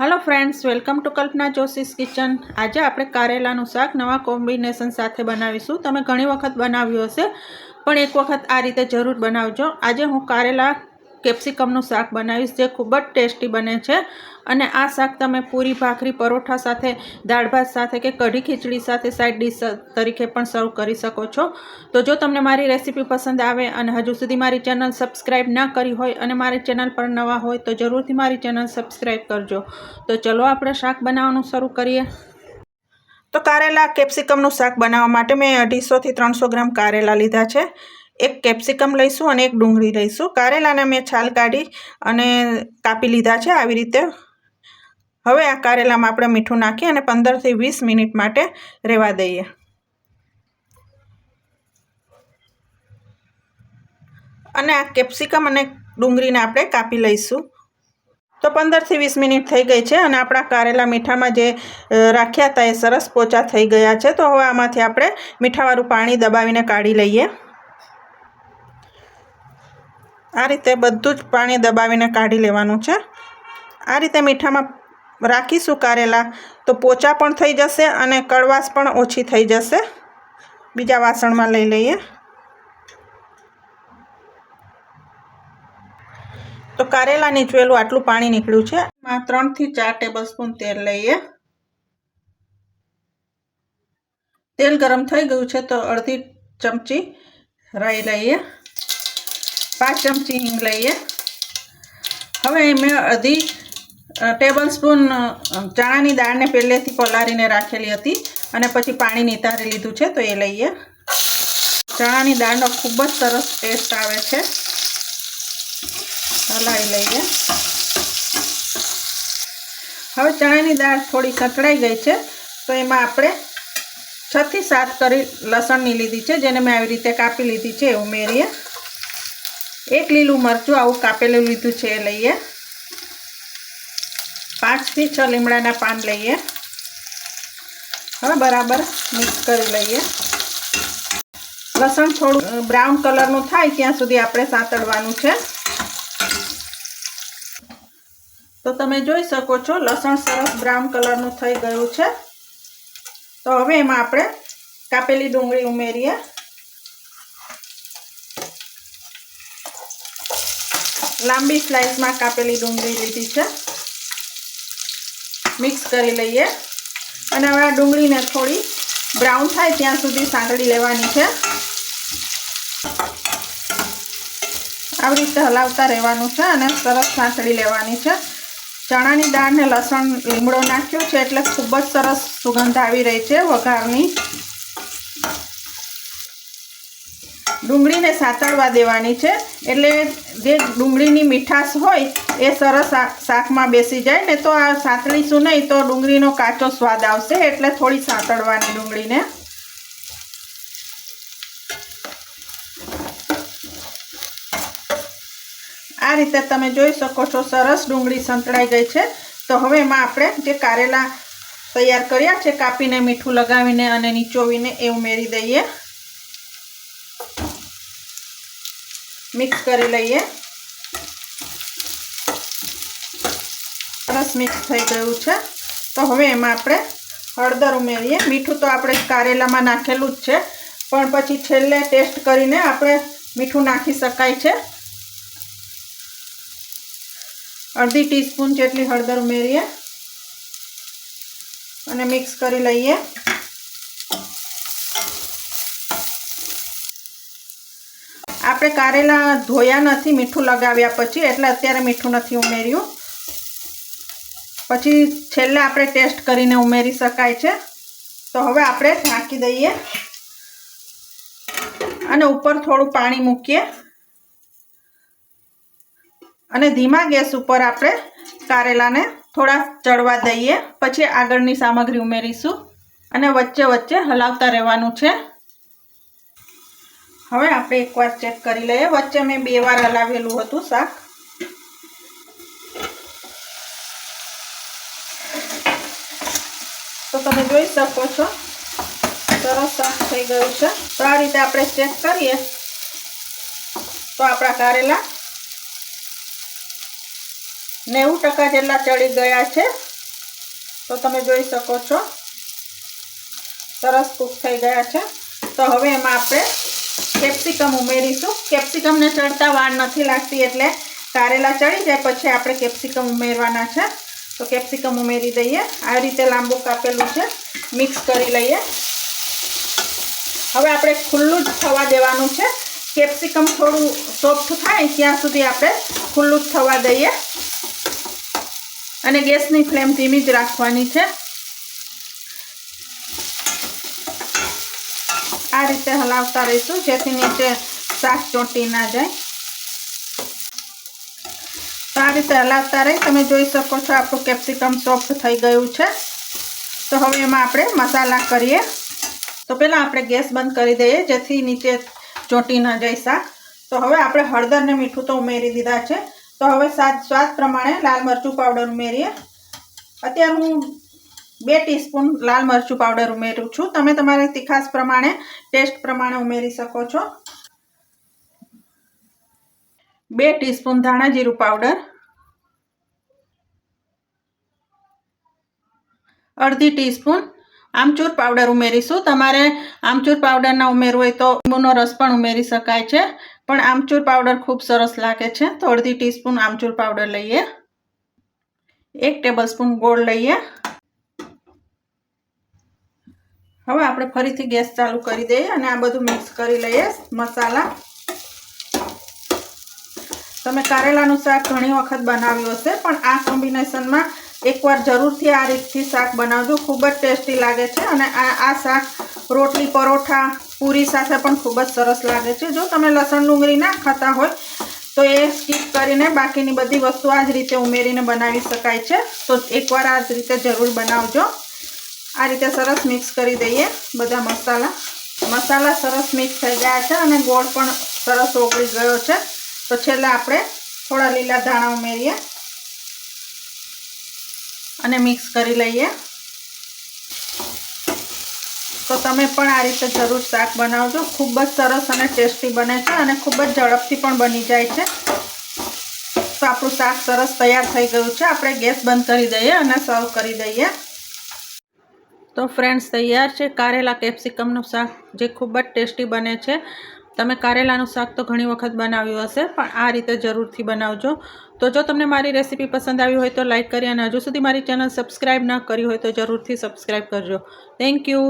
Hello friends welcome to Kalpana Joshi's kitchen આજે આપણે કારેલાનું શાક નવા કોમ્બિનેશન સાથે બનાવીશું. તમે ઘણી વખત બનાવ્યું હશે, પણ એક વખત આ રીતે જરૂર બનાવજો. આજે હું કારેલા કેપ્સિકમનું શાક બનાવીશ જે ખૂબ જ ટેસ્ટી બને છે. અને આ શાક તમે પૂરી ભાખરી, પરોઠા સાથે, દાળ ભાત સાથે કે કઢી ખીચડી સાથે સાઈડ ડિશ તરીકે પણ સર્વ કરી શકો છો. તો જો તમને મારી રેસીપી પસંદ આવે અને હજુ સુધી મારી ચેનલ સબસ્ક્રાઈબ ના કરી હોય અને મારી ચેનલ પર નવા હોય તો જરૂરથી મારી ચેનલ સબસ્ક્રાઈબ કરજો. તો ચલો આપણે શાક બનાવવાનું શરૂ કરીએ. તો કારેલા કેપ્સિકમનું શાક બનાવવા માટે મેં અઢીસોથી ત્રણસો ગ્રામ કારેલા લીધા છે. એક કેપ્સિકમ લઈશું અને એક ડુંગળી લઈશું. કારેલાને મેં છાલ કાઢી અને કાપી લીધા છે આવી રીતે. હવે આ કારેલામાં આપણે મીઠું નાખી અને પંદરથી વીસ મિનિટ માટે રહેવા દઈએ. અને આ કેપ્સિકમ અને ડુંગળીને આપણે કાપી લઈશું. તો પંદરથી વીસ મિનિટ થઈ ગઈ છે અને આપણા કારેલા મીઠામાં જે રાખ્યા હતા એ સરસ પોચા થઈ ગયા છે. તો હવે આમાંથી આપણે મીઠાવાળું પાણી દબાવીને કાઢી લઈએ. આ રીતે બધું જ પાણી દબાવીને કાઢી લેવાનું છે. આ રીતે મીઠામાં રાખીશું કારેલા તો પોચા પણ થઈ જશે અને કડવાશ પણ ઓછી થઈ જશે. બીજા વાસણમાં લઈ લઈએ. તો કારેલા નીચવેલું આટલું પાણી નીકળ્યું છે. એમાં ત્રણથી ચાર ટેબલ તેલ લઈએ. તેલ ગરમ થઈ ગયું છે તો અડધી ચમચી રાઈ લઈએ. પાંચ ચમચી હિંગ લઈએ. હવે મેં અડધી ટેબલ સ્પૂન ચણાની દાળને પહેલેથી પલાળીને રાખેલી હતી અને પછી પાણી નિતારી લીધું છે તો એ લઈએ. ચણાની દાળનો ખૂબ જ સરસ ટેસ્ટ આવે છે. હલાવી લઈએ. હવે ચણાની દાળ થોડી સતળાઈ ગઈ છે તો એમાં આપણે છથી સાત કરી લસણની લીધી છે જેને મેં આવી રીતે કાપી લીધી છે એ ઉમેરીએ. એક લીલું મરચું આવું કાપેલું લીધું છે એ લઈએ. પાંચથી છ લીમડાના પાન લઈએ. હવે બરાબર મિક્સ કરી લઈએ. લસણ થોડું બ્રાઉન કલરનું થાય ત્યાં સુધી આપણે સાતળવાનું છે. તો તમે જોઈ શકો છો, લસણ સરસ બ્રાઉન કલરનું થઈ ગયું છે. તો હવે એમાં આપણે કાપેલી ડુંગળી ઉમેરીએ. લાંબી સ્લાઇસમાં કાપેલી ડુંગળી લીધી છે. મિક્સ કરી લઈએ. અને હવે આ ડુંગળીને થોડી બ્રાઉન થાય ત્યાં સુધી સાંકળી લેવાની છે. આવી રીતે હલાવતા રહેવાનું છે અને સરસ સાંકળી લેવાની છે. ચણાની દાળને લસણ લીમડો નાખ્યો છે એટલે ખૂબ જ સરસ સુગંધ આવી રહી છે વઘારની. ડુંગળીને સાતળવા દેવાની છે. એટલે જે ડુંગળીની મીઠાશ હોય એ સરસ શાકમાં બેસી જાય ને તો આ સાતળીશું નહીં તો ડુંગળીનો કાચો સ્વાદ આવશે. એટલે થોડી સાતળવાની ડુંગળીને. આ રીતે તમે જોઈ શકો છો સરસ ડુંગળી સંતળાઈ ગઈ છે. તો હવે એમાં આપણે જે કારેલા તૈયાર કર્યા છે, કાપીને મીઠું લગાવીને અને નીચોવીને એ ઉમેરી દઈએ. મિક્સ કરી લઈએ. સરસ મિક્સ થઈ ગયું છે. તો હવે એમાં આપણે હળદર ઉમેરીએ. મીઠું તો આપણે કારેલામાં નાખેલું જ છે. પણ પછી છેલ્લે ટેસ્ટ કરીને આપણે મીઠું નાખી શકાય છે. અડધી ટીસ્પૂન જેટલી હળદર ઉમેરીએ. અને મિક્સ કરી લઈએ. આપણે કારેલા ધોયા નથી, મીઠું લગાવ્યા પછી, એટલે અત્યારે મીઠું નથી ઉમેર્યું. પછી છેલ્લે આપણે ટેસ્ટ કરીને ઉમેરી શકાય છે. તો હવે આપણે ઢાંકી દઈએ. અને ઉપર થોડું પાણી મૂકીએ. અને ધીમા ગેસ ઉપર આપણે કારેલાને થોડા ચડવા દઈએ. પછી આગળની સામગ્રી ઉમેરીશું. અને વચ્ચે વચ્ચે હલાવતા રહેવાનું છે. હવે આપણે એકવાર ચેક કરી લઈએ. વચ્ચે મેં બે વાર હલાવેલું હતું શાક. તો તમે જોઈ શકો છો, સરસ શાક થઈ ગયું છે. તો આ રીતે આપણે ચેક કરીએ. તો આપણા કારેલા નેવું ટકા જેટલા ચડી ગયા છે. તો તમે જોઈ શકો છો, સરસ કૂક થઈ ગયા છે. તો હવે એમાં આપણે કેપ્સિકમ ઉમેરીશું. કેપ્સિકમને ચડતા વાર નથી લાગતી એટલે કારેલા ચડી જાય, પછી આપણે કેપ્સિકમ ઉમેરવાના છે. તો કેપ્સિકમ ઉમેરી દઈએ. આ રીતે લાંબુ કાપેલું છે. મિક્સ કરી લઈએ. હવે આપણે ખુલ્લું જ થવા દેવાનું છે. કેપ્સિકમ થોડું સોફ્ટ થાય ત્યાં સુધી આપણે ખુલ્લું જ થવા દઈએ. અને ગેસની ફ્લેમ ધીમી જ રાખવાની છે. આ રીતે હલાવતા રહીશું, જેથી નીચે શાક ચોંટી ના જાય. તો આ રીતે હલાવતા રહી, તમે જોઈ શકો છો આપણું કેપ્સિકમ સોફ્ટ થઈ ગયું છે. તો હવે એમાં આપણે મસાલા કરીએ. તો પહેલાં આપણે ગેસ બંધ કરી દઈએ, જેથી નીચે ચોંટી ન જાય શાક. તો હવે આપણે હળદર ને મીઠું તો ઉમેરી દીધા છે. તો હવે સ્વાદ સ્વાદ પ્રમાણે લાલ મરચું પાવડર ઉમેરીએ. અત્યારે હું બે ટીસ્પૂન લાલ મરચું પાવડર ઉમેરું છું. તમે તમારા તીખાસ પ્રમાણે ટેસ્ટ પ્રમાણે ઉમેરી શકો છો. બે ટીસ્પૂન ધાણા જીરું પાવડર અડધી ટીસ્પૂન આમચૂર પાવડર ઉમેરીશું. તમારે આમચૂર પાવડર ના ઉમેરવું હોય તો લીંબુનો રસ પણ ઉમેરી શકાય છે. પણ આમચૂર પાવડર ખૂબ સરસ લાગે છે. તો અડધી ટીસ્પૂન આમચૂર પાવડર લઈએ. એક ટેબલ સ્પૂન ગોળ લઈએ. હવે આપણે ફરીથી ગેસ ચાલુ કરી દઈએ અને આ બધું મિક્સ કરી લઈએ મસાલા. તમે કારેલાનું શાક ઘણી વખત બનાવ્યું હશે, પણ આ કોમ્બિનેશનમાં એકવાર જરૂરથી આ રીતથી શાક બનાવજો. ખૂબ જ ટેસ્ટી લાગે છે અને આ આ શાક રોટલી પરોઠા, પૂરી સાથે પણ ખૂબ જ સરસ લાગે છે. જો તમે લસણ ડુંગળી ના ખાતા હોય, તો એ સ્કીપ કરીને બાકીની બધી વસ્તુ આ જ રીતે ઉમેરીને બનાવી શકાય છે. તો એકવાર આ જ રીતે જરૂર બનાવજો. આ રીતે સરસ મિક્સ કરી દઈએ બધા મસાલા. મસાલા સરસ મિક્સ થઈ ગયા છે અને ગોળ પણ સરસ ઓગળી ગયો છે. તો છેલ્લે આપણે થોડા લીલા ધાણા ઉમેરીએ અને મિક્સ કરી લઈએ. તો તમે પણ આ રીતે જરૂર શાક બનાવજો. ખૂબ જ સરસ અને ટેસ્ટી બને છે અને ખૂબ જ ઝડપથી પણ બની જાય છે. તો આપણું શાક સરસ તૈયાર થઈ ગયું છે. આપણે ગેસ બંધ કરી દઈએ અને સર્વ કરી દઈએ. તો ફ્રેન્ડ્સ તૈયાર છે? કારેલા કેપ્સિકમનું શાક જે ખૂબ જ ટેસ્ટી બને છે. તમે કારેલાનું શાક તો ઘણી વખત બનાવ્યું હશે, પણ આ રીતે જરૂરથી બનાવજો. તો જો તમને મારી રેસીપી પસંદ આવી હોય તો લાઇક કરી અને હજુ સુધી મારી ચેનલ સબસ્ક્રાઈબ ન કરી હોય તો જરૂરથી સબસ્ક્રાઈબ કરજો. Thank you